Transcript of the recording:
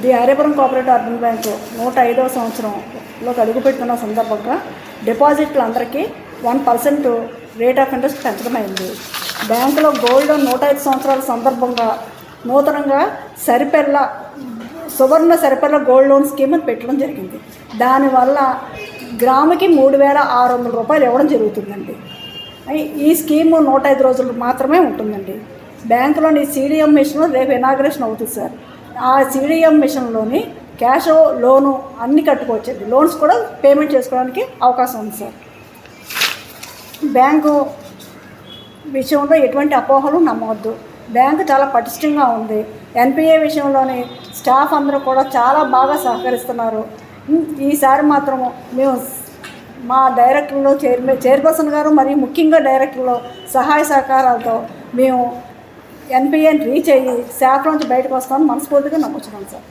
The Aryapuram co-operative urban bank నూట ఐదవ సంవత్సరంలోకి అడుగుపెడుతున్న సందర్భంగా డిపాజిట్లు అందరికీ one percent rate of interest పెంచడమైంది. బ్యాంకులో గోల్డ్ నూట ఐదు సంవత్సరాల సందర్భంగా నూతనంగా Saripella Suvarna Saripella gold loan scheme అని పెట్టడం జరిగింది. దానివల్ల గ్రాముకి మూడు వేల ఆరు వందల రూపాయలు ఇవ్వడం జరుగుతుందండి. ఈ- స్కీము నూట ఐదు రోజులు మాత్రమే ఉంటుందండి. బ్యాంకులోని సీడీఎం మిషన్ రేపు ఇనాగ్రేషన్ అవుతుంది సార్. ఆ సిడిఎం మిషన్లోని క్యాష్ లోను అన్నీ కట్టుకోవచ్చండి లోన్స్ కూడా పేమెంట్ చేసుకోవడానికి అవకాశం ఉంది సార్. బ్యాంకు విషయంలో ఎటువంటి అపోహలు నమ్మవద్దు. బ్యాంకు చాలా పటిష్టంగా ఉంది. ఎన్పిఏ విషయంలోని స్టాఫ్ అందరూ కూడా చాలా బాగా సహకరిస్తున్నారు. ఈసారి మాత్రము మేము మా డైరెక్టర్లో చైర్మన్ చైర్పర్సన్ గారు మరియు ముఖ్యంగా డైరెక్టర్లో సహాయ సహకారాలతో మేము ఎన్పిఎన్ రీచ్ అయ్యి శాఖ నుంచి బయటకు వస్తామని మనస్ఫూర్తిగా నమ్ముతున్నాను సార్.